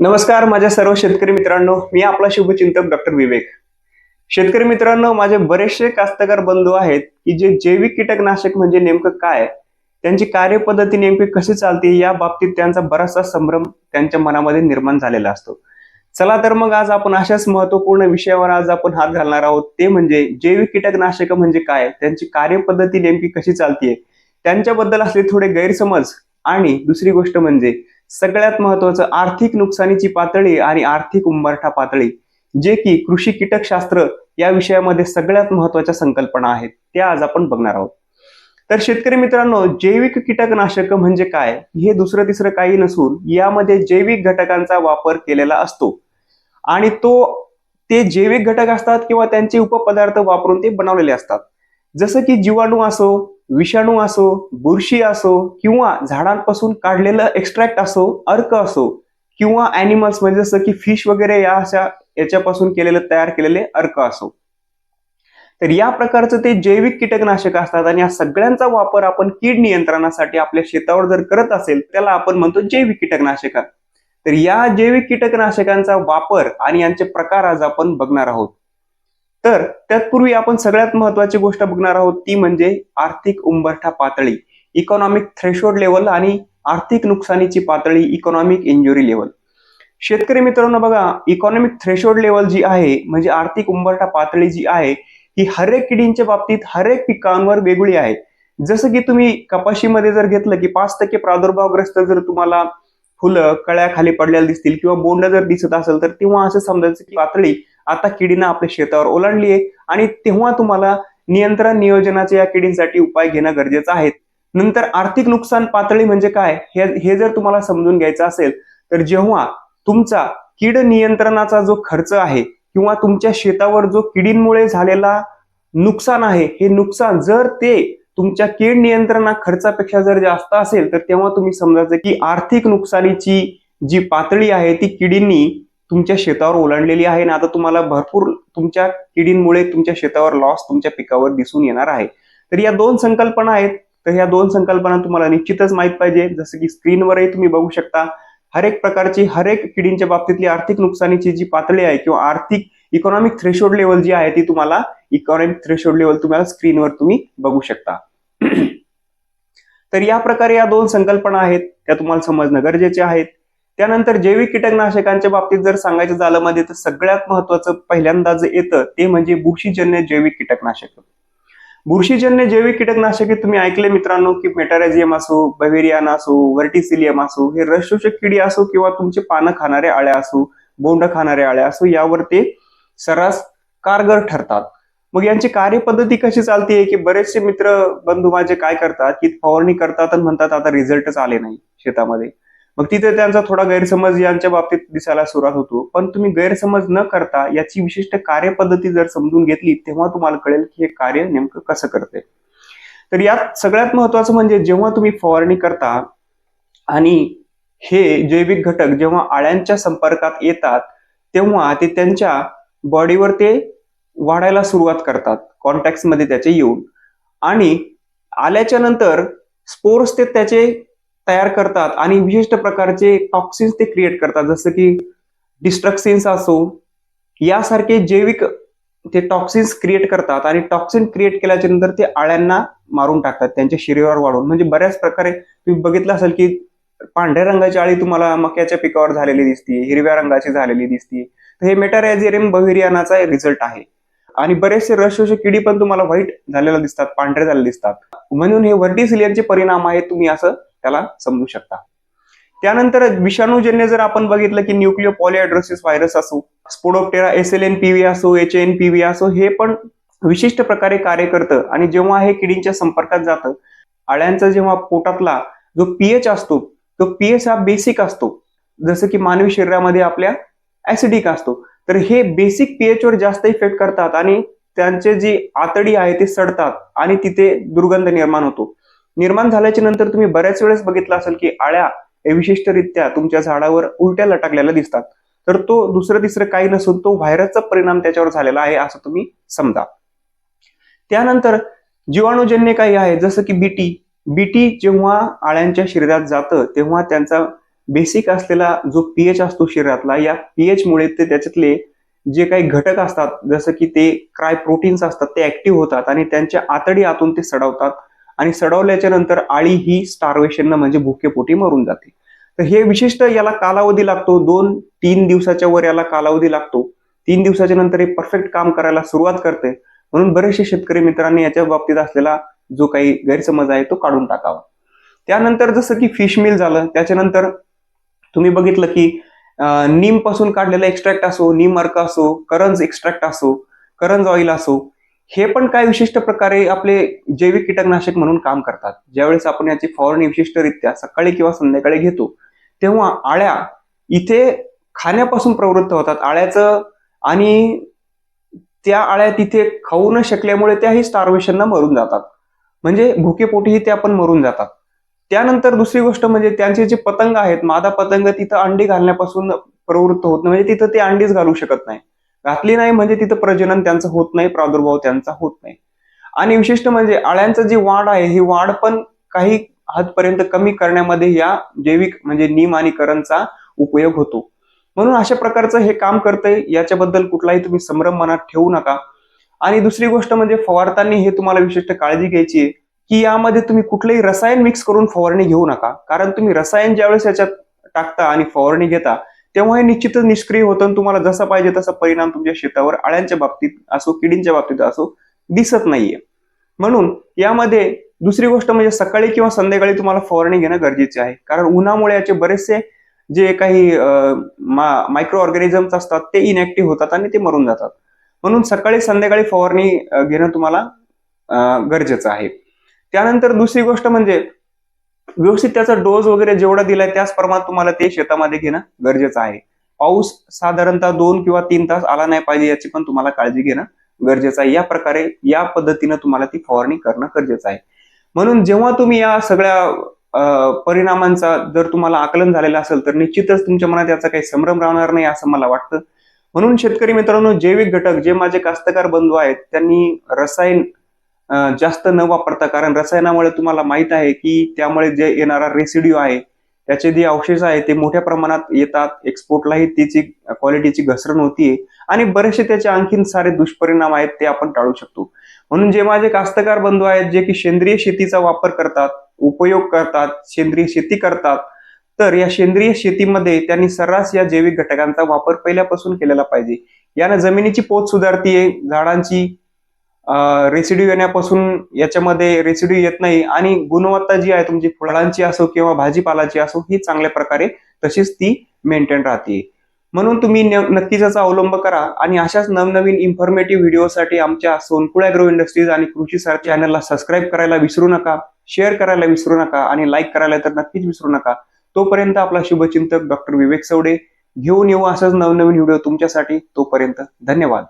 नमस्कार माझ्या सर्व शेतकरी मित्रांनो. मी आपला शुभचिंतक डॉक्टर विवेक. शेतकरी मित्रांनो माझे बरेचसे कास्तकार बंधू आहेत की जे जैविक कीटकनाशक म्हणजे नेमकं काय त्यांची कार्यपद्धती नेमकी कशी चालते या बाबतीत त्यांचा बराचसा संभ्रम त्यांच्या मनामध्ये निर्माण झालेला असतो. चला तर मग आज आपण अशाच महत्त्वपूर्ण विषयावर आज आपण हात घालणार आहोत. ते म्हणजे जैविक कीटकनाशक म्हणजे काय त्यांची कार्यपद्धती नेमकी कशी चालतीये त्यांच्याबद्दल असले थोडे गैरसमज आणि दुसरी गोष्ट म्हणजे सगळ्यात महत्वाचं आर्थिक नुकसानीची पातळी आणि आर्थिक उंबरठा पातळी जे की कृषी कीटकशास्त्र या विषयामध्ये सगळ्यात महत्त्वाच्या संकल्पना आहेत त्या आज आपण बघणार आहोत. तर शेतकरी मित्रांनो जैविक कीटकनाशक म्हणजे काय? हे दुसरं तिसरं काही नसून यामध्ये जैविक घटकांचा वापर केलेला असतो. आणि तो ते जैविक घटक असतात किंवा त्यांचे उपपदार्थ वापरून ते बनवलेले असतात. जसं की जीवाणू असो विषाणू असो बुरशी असो किंवा झाडांपासून काढलेलं एक्स्ट्रॅक्ट असो अर्क असो किंवा अॅनिमल्स म्हणजे जसं की फिश वगैरे या अशा याच्यापासून केलेलं तयार केलेले अर्क असो. तर या प्रकारचं ते जैविक कीटकनाशक असतात आणि या सगळ्यांचा वापर आपण कीड नियंत्रणासाठी आपल्या शेतावर जर करत असेल त्याला आपण म्हणतो जैविक कीटकनाशक. तर या जैविक कीटकनाशकांचा वापर आणि यांचे प्रकार आज आपण बघणार आहोत. तर त्यातपूर्वी आपण सगळ्यात महत्वाची गोष्ट बघणार आहोत ती म्हणजे आर्थिक उंबरठा पातळी इकॉनॉमिक थ्रेशोल्ड लेवल आणि आर्थिक नुकसानीची पातळी इकॉनॉमिक इंजुरी लेवल शेतकरी मित्रांनो बघा इकॉनॉमिक थ्रेशोल्ड लेवल जी आहे म्हणजे आर्थिक उंबरठा पातळी जी आहे ही हरेक किडींच्या बाबतीत हरेक पिकांवर वेगळी आहे. जसं की तुम्ही कपाशीमध्ये जर घेतलं की पाच टक्के प्रादुर्भावग्रस्त जर तुम्हाला फुलं कळ्या खाली पडलेल्या दिसतील किंवा बोंड जर दिसत असेल तर तेव्हा असं समजायचं की पातळी आता किडीनं आपल्या शेतावर ओलांडली आहे. आणि तेव्हा तुम्हाला नियंत्रण नियोजनाचे या किडींसाठी उपाय घेणं गरजेचं आहे. नंतर आर्थिक नुकसान पातळी म्हणजे काय? हे हे जर तुम्हाला समजून घ्यायचं असेल तर जेव्हा तुमचा कीड नियंत्रणाचा जो खर्च आहे किंवा तुमच्या शेतावर जो किडींमुळे झालेला नुकसान आहे हे नुकसान जर ते तुमच्या कीड नियंत्रणा खर्चापेक्षा जर जास्त असेल तर तेव्हा तुम्ही समजायचं की आर्थिक नुकसानीची जी पातळी आहे ती किडींनी तुमच्या शेतावर ओलांडलेली आहे आणि आता तुम्हाला भरपूर तुमच्या किडींमुळे तुमच्या शेतावर लॉस तुमच्या पिकावर दिसून येणार आहे. तर या दोन संकल्पना आहेत. तर ह्या दोन संकल्पना तुम्हाला निश्चितच माहीत पाहिजे. जसं की स्क्रीनवरही तुम्ही बघू शकता. हर एक प्रकारची हर एक किडींच्या बाबतीतली आर्थिक नुकसानीची जी पातळी आहे किंवा आर्थिक इकॉनॉमिक थ्रेशोल्ड लेवल जी आहे ती तुम्हाला इकॉनॉमिक थ्रेशोल्ड लेवल तुम्हाला स्क्रीनवर तुम्ही बघू शकता. तर या प्रकारे या दोन संकल्पना आहेत. त्या तुम्हाला समजणं गरजेचे आहेत. त्यानंतर जैविक कीटकनाशकांच्या बाबतीत जर सांगायचं झालं मध्ये तर सगळ्यात महत्वाचं पहिल्यांदा जे येतं ते म्हणजे बुरशीजन्य जैविक कीटकनाशक. बुरशीजन्य जैविक कीटकनाशके तुम्ही ऐकले मित्रांनो की मेटारेझियम असो बवेरियान असो व्हर्टिसिलियम असो हे रसशोषक किडी असो किंवा तुमचे पानं खाणारे आळ्या असो बोंड खाणारे आळ्या असो यावर ते सर्रास कारगर ठरतात. मग यांची कार्यपद्धती कशी चालते की बरेचसे मित्र बंधू माझे काय करतात की फवारणी करतात आणि म्हणतात आता रिझल्टच आले नाही शेतामध्ये. मग तिथे त्यांचा थोडा गैरसमज यांच्या बाबतीत दिसायला सुरुवात होतो. पण तुम्ही गैरसमज न करता याची विशिष्ट कार्यपद्धती जर समजून घेतली तेव्हा तुम्हाला कळेल की हे कार्य नेमकं कसं करते तर यात सगळ्यात महत्वाचं म्हणजे जेव्हा तुम्ही फवारणी करता आणि हे जैविक घटक जेव्हा आळ्यांच्या संपर्कात येतात तेव्हा ते त्यांच्या बॉडीवर ते वाढायला सुरुवात करतात कॉन्टॅक्टमध्ये त्याचे येऊन. आणि आल्याच्यानंतर स्पोर्स ते त्याचे तयार करतात आणि विशिष्ट प्रकारचे टॉक्सिन्स ते क्रिएट करतात. जसं की डिस्ट्रक्सिन्स असो यासारखे जैविक ते टॉक्सिन्स क्रिएट करतात आणि टॉक्सिन क्रिएट केल्याच्यानंतर ते आळ्यांना मारून टाकतात त्यांच्या शरीरावर वाढून. म्हणजे बऱ्याच प्रकारे तुम्ही बघितलं असेल की पांढऱ्या रंगाची आळी तुम्हाला मक्याच्या पिकावर झालेली दिसते हिरव्या रंगाची झालेली दिसते. तर हे मेटारॅझेरियम बहिरियानाचा रिझल्ट आहे. आणि बरेचसे रसशोषक किडी पण तुम्हाला व्हाईट झालेला दिसतात पांढरे झालेले दिसतात. म्हणून हे व्हर्टिसिलियनचे परिणाम आहेत तुम्ही असं त्याला समजू शकता. त्यानंतर विषाणूजन्य जर आपण बघितलं की न्यूक्लिओ पॉलिहायड्रोसिस व्हायरस असो Spodoptera S L N PV असो एच एन पीव्ही असो हे पण विशिष्ट प्रकारे कार्य करतं. आणि जेव्हा हे किडींच्या संपर्कात जातं आळ्यांचा जेव्हा पोटातला जो पीएच असतो तो पीएच हा बेसिक असतो. जसं की मानवी शरीरामध्ये आपल्या ऍसिडिक असतो. तर हे बेसिक पीएच वर जास्त इफेक्ट करतात आणि त्यांचे जी आतडी आहे ते सडतात आणि तिथे दुर्गंध निर्माण होतो. निर्माण झाल्याच्यानंतर तुम्ही बऱ्याच वेळेस बघितलं असेल की आळ्या हे विशिष्टरित्या तुमच्या झाडावर उलट्या लटकलेल्या दिसतात. तर तो दुसरं तिसरं काही नसून तो व्हायरसचा परिणाम त्याच्यावर झालेला आहे असं तुम्ही समजा. त्यानंतर जीवाणूजन्य काही आहे जसं की बीटी बीटी जेव्हा आळ्यांच्या शरीरात जातं तेव्हा त्यांचा बेसिक असलेला जो पीएच असतो शरीरातला या पीएच मुळे ते त्याच्यातले जे काही घटक असतात जसं की ते क्राय प्रोटीन्स असतात ते ऍक्टिव्ह होतात आणि त्यांच्या आतडी आतून ते सडवतात. आणि सडवल्याच्या नंतर आळी ही स्टार्वेशन म्हणजे भुकेपोटी मरून जाते. तर हे विशिष्ट याला कालावधी लागतो. दोन तीन दिवसाच्या वर याला कालावधी लागतो. तीन दिवसाच्या नंतर हे परफेक्ट काम करायला सुरुवात करते. म्हणून बरेचसे शेतकरी मित्रांनी याच्या बाबतीत असलेला जो काही गैरसमज आहे तो काढून टाकावा. त्यानंतर जसं की फिश मिल झालं त्याच्यानंतर तुम्ही बघितलं की नीमपासून काढलेला एक्स्ट्रॅक्ट असो नीम अर्क असो करंज एक्स्ट्रॅक्ट असो करंज ऑइल असो हे पण काय विशिष्ट प्रकारे आपले जैविक कीटकनाशक म्हणून काम करतात. ज्यावेळेस आपण याची फवारणी विशिष्टरित्या सकाळी किंवा संध्याकाळी घेतो तेव्हा आळ्या इथे खाण्यापासून प्रवृत्त होतात. आळ्याचं आणि त्या आळ्या तिथे खाऊ न शकल्यामुळे त्याही स्टार्वेशनना मरून जातात. म्हणजे भुकेपोटीही त्या पण मरून जातात. त्यानंतर दुसरी गोष्ट म्हणजे त्यांचे जे पतंग आहेत मादा पतंग तिथं अंडी घालण्यापासून प्रवृत्त होत नाही. म्हणजे तिथं ते अंडीच घालू शकत नाही. घातली नाही म्हणजे तिथं प्रजनन त्यांचं होत नाही प्रादुर्भाव त्यांचा होत नाही. आणि विशिष्ट म्हणजे अळ्यांचं जी वाढ आहे ही वाढ पण काही हदपर्यंत कमी करण्यामध्ये या जैविक म्हणजे नीम आणि करणचा उपयोग होतो. म्हणून अशा प्रकारचं हे काम करतंय याच्याबद्दल कुठलाही तुम्ही संभ्रम मनात ठेवू नका. आणि दुसरी गोष्ट म्हणजे फवारताना हे तुम्हाला विशिष्ट काळजी घ्यायची आहे की यामध्ये तुम्ही कुठलंही रसायन मिक्स करून फवारणी घेऊ नका. कारण तुम्ही रसायन ज्यावेळेस याच्यात टाकता आणि फवारणी घेता तेव्हा हे निश्चितच निष्क्रिय होतं आणि तुम्हाला जसा पाहिजे तसा परिणाम तुमच्या शेतावर आळ्यांच्या बाबतीत असो किडींच्या बाबतीत असो दिसत नाहीये. म्हणून यामध्ये दुसरी गोष्ट म्हणजे सकाळी किंवा संध्याकाळी तुम्हाला फवारणी घेणं गरजेचे आहे. कारण उन्हामुळे याचे बरेचसे जे काही मायक्रो ऑर्गॅनिझम्स असतात ते इनॅक्टिव्ह होतात आणि ते मरून जातात. म्हणून सकाळी संध्याकाळी फवारणी घेणं तुम्हाला गरजेचं आहे. त्यानंतर दुसरी गोष्ट म्हणजे व्यवस्थित त्याचा डोस वगैरे जेवढा दिलाय त्याच प्रमाणात तुम्हाला ते शेतामध्ये घेणं गरजेचं आहे. पाऊस साधारणतः दोन किंवा तीन तास आला नाही पाहिजे याची पण तुम्हाला काळजी घेणं गरजेचं आहे. या प्रकारे या पद्धतीनं तुम्हाला ती फवारणी करणं गरजेचं आहे. म्हणून जेव्हा तुम्ही या सगळ्या परिणामांचा जर तुम्हाला आकलन झालेलं असेल तर निश्चितच तुमच्या मनात याचा काही संभ्रम राहणार नाही असं मला वाटतं. म्हणून शेतकरी मित्रांनो जैविक घटक जे माझे कास्तकार बंधू आहेत त्यांनी रसायन जास्त न वापरता कारण रसायनामुळे तुम्हाला माहीत आहे की त्यामुळे जे येणारा रेसिड्यू आहे त्याचे जे अवशेष आहे ते मोठ्या प्रमाणात येतात एक्सपोर्टलाही त्याची क्वालिटीची घसरण होतीये आणि बरेचसे त्याचे आणखीन सारे दुष्परिणाम आहेत ते आपण टाळू शकतो. म्हणून जे माझे कास्तकार बंधू आहेत जे की सेंद्रिय शेतीचा वापर करतात उपयोग करतात सेंद्रिय शेती करतात तर या सेंद्रिय शेतीमध्ये त्यांनी सर्रास या जैविक घटकांचा वापर पहिल्यापासून केलेला पाहिजे. यानं जमिनीची पोत सुधारतीये झाडांची रेसिड्यू येण्यापासून याच्यामध्ये रेसिड्यू येत नाही आणि गुणवत्ता जी आहे तुमची फळांची असो किंवा भाजीपालाची असो ही चांगल्या प्रकारे तशीच ती मेंटेन राहते. म्हणून तुम्ही नक्कीच याचा अवलंब करा आणि अशाच नवनवीन इन्फॉर्मेटिव्ह व्हिडिओसाठी आमच्या सोनकुळ अॅग्रो इंडस्ट्रीज आणि कृषी सर चॅनलला सबस्क्राईब करायला विसरू नका शेअर करायला विसरू नका आणि लाईक करायला तर नक्कीच विसरू नका. तोपर्यंत आपला शुभचिंतक डॉक्टर विवेक सवडे घेऊन येऊ असाच नवनवीन व्हिडिओ तुमच्यासाठी. तोपर्यंत धन्यवाद.